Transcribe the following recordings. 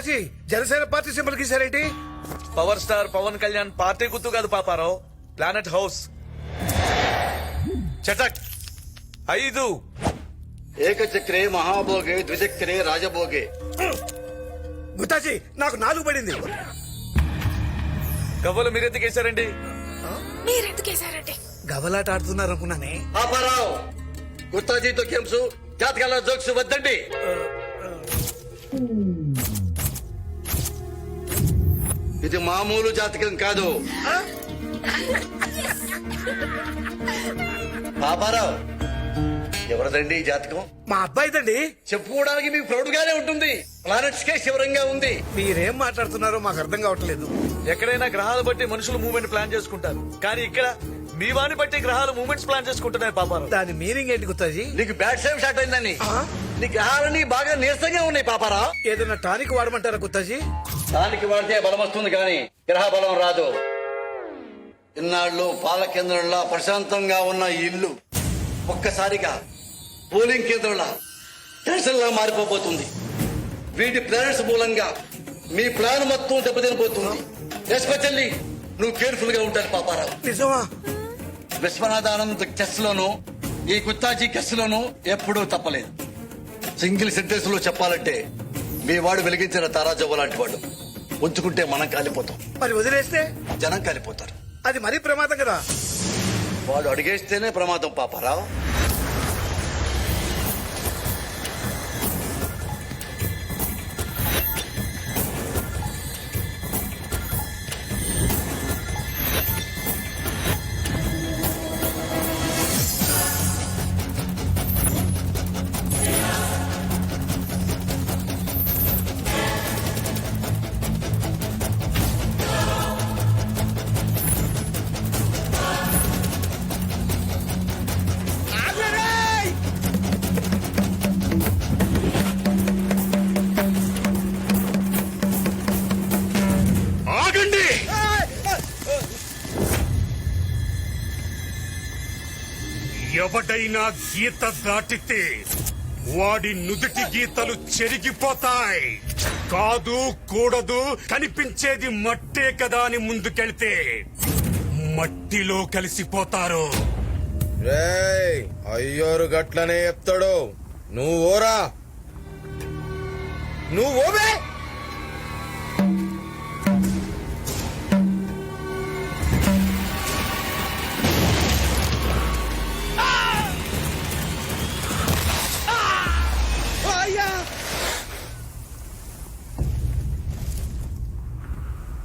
గుత్తాజీ Janasena party symbol గీసారేంటి power star Pawan Kalyan party గుర్తు కాదు Paparao. Planet house చటక్. ఐదు. ఏకచక్రే మహాభోగే ద్విచక్రే రాజభోగే. గుత్తాజీ నాకు నాలుగు పడింది. గవ్వలు మీరెందుకు వేశారండి? మీరెందుకేశారండి గవలాట ఆడుతున్నారు అనుకున్నానే పాపారావు గుత్తాజీతో గేమ్స్ జాతకాల జోక్స్ వద్దండి. ఇది మామూలు జాతకం కాదు. పాపారావు ఎవరిదండి ఈ జాతకం? మా అబ్బాయిదండి. చెప్పుకోవడానికి మీకు ప్రౌడ్ గానే ఉంటుంది. ప్లానెట్స్ కే శివరంగా ఉంది. మీరేం మాట్లాడుతున్నారో మాకు అర్థం కావట్లేదు. ఎక్కడైనా గ్రహాలు బట్టి మనుషులు మూవ్మెంట్ ప్లాన్ చేసుకుంటారు. కానీ ఇక్కడ మీ వాని బట్టి గ్రహాలు మూవ్మెంట్స్ ప్లాన్ చేసుకుంటున్నాయి పాపారావు. దాని మీనింగ్ ఏంటి గుత్తాజీ? నీకు బ్యాడ్ టైం స్టార్ట్ అయిందని. నీ గ్రహాలన్నీ బాగా నీరసంగా ఉన్నాయి పాపారావు. ఏదైనా టానిక్ వాడమంటారా గుత్తాజీ? దానికి వాడితే బలం వస్తుంది కానీ గ్రహ బలం రాదు. ఇన్నాళ్ళు పాల కేంద్రంలా ప్రశాంతంగా ఉన్న ఇల్లు ఒక్కసారిగా పోలింగ్ కేంద్రంలా టెన్షన్ లా మారిపోబోతుంది. వీటి ప్లానెట్స్ మూలంగా మీ ప్లాన్ మొత్తం దెబ్బతినిపోతుంది. ఎస్పెషల్లీ నువ్వు కేర్ఫుల్గా ఉండాలి పాపారావు. నిజమా? విశ్వనాథానంద్ చెస్ లోను ఈ గుత్తాజీ చెస్ లోను ఎప్పుడూ తప్పలేదు. సింగిల్ సెంటెన్స్లో చెప్పాలంటే మీ వాడు వెలిగించిన తారాజవ్వ లాంటి వాడు. ఉంచుకుంటే మనం కాలిపోతాం. మరి వదిలేస్తే? జనం కాలిపోతారు. అది మరీ ప్రమాదం కదా. వాడు అడిగేస్తేనే ప్రమాదం పాపారావు. ఎవడైనా గీత దాటితే వాడి నుదుటి గీతలు చెరిగిపోతాయి. కాదు కూడదు కనిపించేది మట్టే కదా అని ముందుకెళ్తే మట్టిలో కలిసిపోతారు. అయ్యోరు గట్లనే చెప్తాడు. నువ్వు ఓరా నువ్వు ఓవే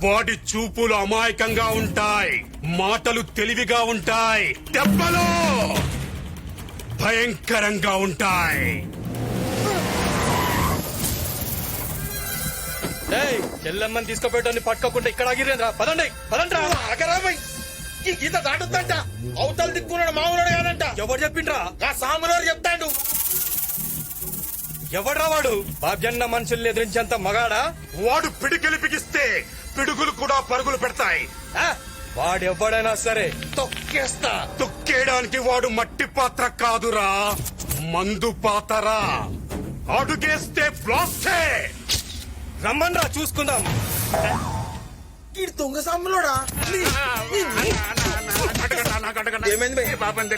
వాడి చూపులు అమాయకంగా ఉంటాయి. మాటలు తెలివిగా ఉంటాయి. దెబ్బలు భయంకరంగా ఉంటాయి. చెల్లెమ్మని తీసుకుపోయటాన్ని పట్టుకోకుండా ఇక్కడ ఆగిరేంద్రా పదండి పదండి అగరామై ఈ గీత దాటుద్దంట. అవతల దిక్కున్నాడు మామూలు కాదంట. ఎవరు చెప్పిండ్రా? ఆ సాములు చెప్తాడు. ఎవడ్రా వాడు? బాబ్జన్న మనుషుల్ని ఎదిరించేంత మగాడా? వాడు పిడికిలి బిగిస్తే పిడుగులు కూడా పరుగులు పెడతాయి ఆ? వాడెవ్వడైనా సరే తొక్కేస్తా తొక్కేయడానికి వాడు మట్టి పాత్ర కాదురా మందు పాతరా అడుగేస్తే బ్లాస్టే రమ్మన్రా చూసుకుందాం ఈ దొంగ సాములోడా ఏమైంది?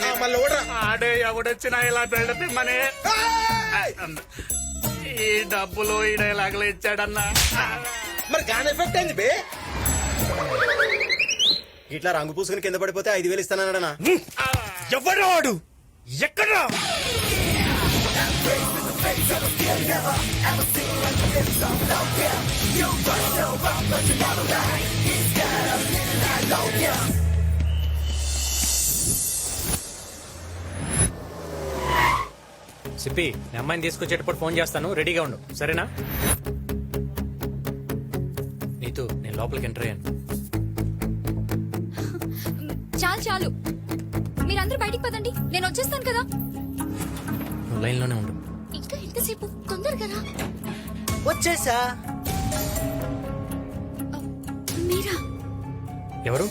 ఆ, మళ్ళీ ఓడరా ఆడే ఎవడొచ్చినా ఇలా బిల్డప్ ఇమ్మనే ఈ డబ్బులు ఈ డైలాగులు ఇచ్చాడన్నా మరి గాన్ ఎఫెక్ట్ అయింది బే? ఇట్లా రంగు పూసుకుని కింద పడిపోతే ఐదు వేలు ఇస్తానన్నా ఎవడ్రా వాడు? ఎక్కడ్రా సిప్పి అమ్మాయిని తీసుకొచ్చేటప్పుడు ఫోన్ చేస్తాను. రెడీగా ఉండు. సరేనా? లోపలికి ఎంటర్ అయ్యాను. చాలు చాలు. మీరందరూ బయటికి పదండి. నేను వచ్చేస్తాను కదా. నువ్వు లైన్లోనే ఉండు. ఇంకా ఎంతసేపు? తొందరగా రా. వచ్చేసా. మీరా? ఎవరు?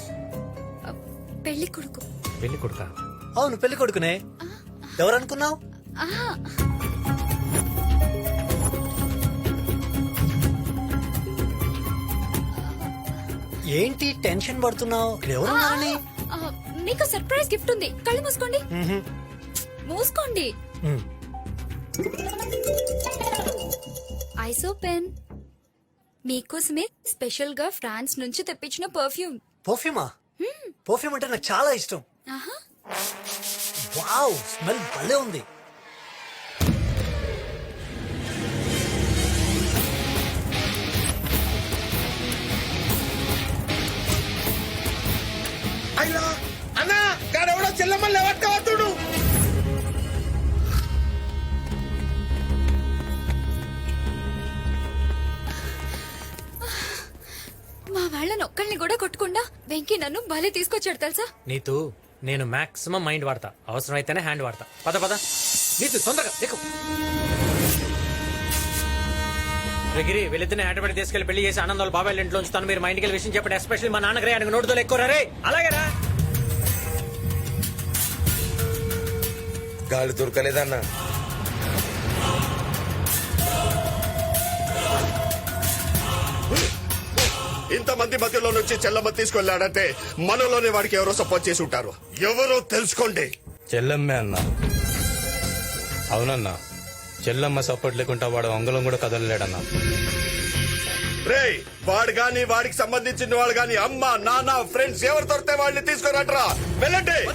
పెళ్ళి కొడుకు పెళ్ళి కొడుక అవును పెళ్ళి కొడుకునే ఎవరనుకున్నావు? ఏంటి టెన్షన్ పడుతున్నావు? ఇక్కడ ఎవరు ఉన్నారని ఆ, మీకు సర్ప్రైజ్ గిఫ్ట్ ఉంది. కళ్ళు మూసుకోండి. మూసుకోండి. Eyes open. మీకోసమే స్పెషల్గా ఫ్రాన్స్ నుంచి తెప్పించిన పర్ఫ్యూమ్. పర్ఫ్యూమా? పర్ఫ్యూమ్ అంటే నాకు చాలా ఇష్టం. ఆహా. వావ్ స్మెల్ భలే ఉంది. మా వాళ్ళని ఒక్కళ్ళని కూడా కొట్టకుండా వెంకీ నన్ను భలే తీసుకొచ్చాడు తెలుసా? నీతు నేను మాక్సిమం మైండ్ వాడతా. అవసరం అయితేనే హ్యాండ్ వాడతా. పద పద. నీతు తొందరగా ఎక్కు గిరి వెళ్ళిద్దరిని హైదరాబాద్ తీసుకెళ్ళి పెళ్ళి చేసి ఆనందాలు బాబాయ్ ఇంట్లో ఉంచుతాను. మీరు మా ఇంటికి విషయం చెప్పండి. ఎస్పెషల్లీ మా నాన్నగారి ఆయనకు నోటుతో ఎక్కువ రే. అలాగేనా గాలి దొరకలేదన్నా. ఇంతమంది మధ్యలో నుంచి చెల్లమ్మ తీసుకెళ్ళాడంటే మనలోనే వాడికి ఎవరో సపోర్ట్ చేసి ఉంటారు. ఎవరో తెలుసుకోండి. చెల్లమ్మే అన్న. అవునన్నా. చెల్లమ్మ సపోర్ట్ లేకుండా వాడు అంగుళం కూడా కదలలేడన్నా. రేయ్ వాడు గాని వాడికి సంబంధించిన వాడు గాని అమ్మ నాన్న ఫ్రెండ్స్ ఎవరు దొరికితే వాళ్ళని తీసుకురంట్రా? వెళ్ళండి.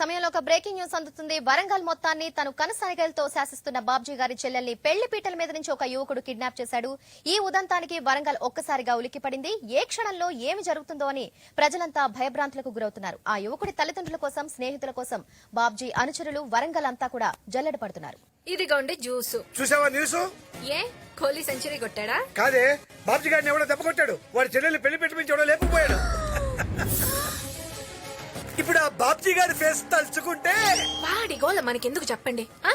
సమయంలో ఒక బ్రేకింగ్ న్యూస్ అందుతుంది. వరంగల్ మొత్తాన్ని తను కనసాగలతో శాసిస్తున్న బాబ్జీ గారి చెల్లెల్ని పెళ్ళి పీటల మీద నుంచి ఒక యువకుడు కిడ్నాప్ చేశాడు. ఈ ఉదంతానికి వరంగల్ ఒక్కసారిగా ఉలిక్కిపడింది ఏ క్షణంలో ఏమి జరుగుతుందో అని ప్రజలంతా భయభ్రాంతులకు గురవుతున్నారు. ఆ యువకుడి తల్లిదండ్రుల కోసం స్నేహితుల కోసం బాబ్జీ అనుచరులు వరంగల్ అంతా కూడా జల్లెడ పడుతున్నారు. ఇదిగోండి జ్యూస్. చూసావా న్యూస్? ఏ? కోహ్లీ సెంచరీ కొట్టాడా? కాదే బాబ్జీ గారిని ఎవడో దెబ్బ కొట్టాడు. వాడి చెల్లెల్ని పెళ్ళి పెట్టి లేకపోయాడు ఇప్పుడు ఆ బాబ్జీ గారి ఫేస్ తలుచుకుంటే వాడి గోల మనకెందుకు చెప్పండి ఆ?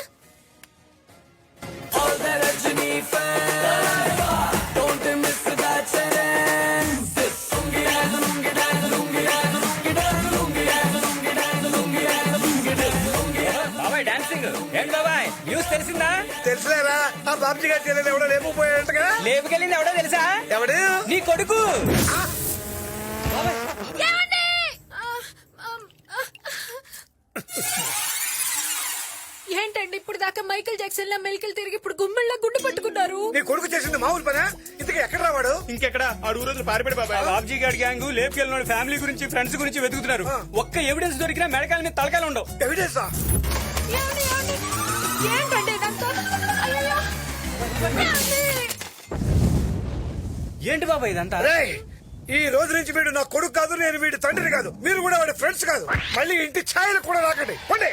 బాబాయ్ డాన్సింగ్ ఏం బాబాయ్ న్యూస్ తెలిసిందా? తెలుసులేరా? ఆ బాబ్జీ గారి చెల్లెలు ఎవడో లేకపోయాడంట కదా లేపుకెళ్ళింది ఎవడో తెలుసా? ఎవడు? నీ కొడుకు. ఏమండి? ఏంటండి ఇప్పుడు దాకా మైకేల్ జాక్సన్ లా మెలికలు తిరిగి ఇప్పుడు గుమ్మెళ్ళ గుండు పట్టుకున్నారు? నీ కొడుకు చేసింది మామూలు పనా ఇంతకు ఎక్కడ రావాడు? ఇంకెక్కడ? ఆడు ఊరోజు పారిపడి బాబాయ్. బాబ్జీ గారి గ్యాంగ్ లేపుకెళ్ళిన ఫ్యామిలీ గురించి ఫ్రెండ్స్ గురించి వెతుకుతున్నారు. ఒక్క ఎవిడెన్స్ దొరికినా మెడకాల మీద తలకాయలు ఉండవు. ఎవిడెన్సా ఏమండి, ఏమండి? ఏంటండి ఇదంతా? అయ్యయ్యో. ఏమండి? ఏంటి బాబాయ్ ఇదంతా? రేయ్ ఈ రోజు నుంచి వీడు నా కొడుకు కాదు నేను వీడి తండ్రి కాదు. మీరు కూడా వాడి ఫ్రెండ్స్ కాదు. మళ్ళీ ఇంటి ఛాయలు కూడా రాకండి. పండి.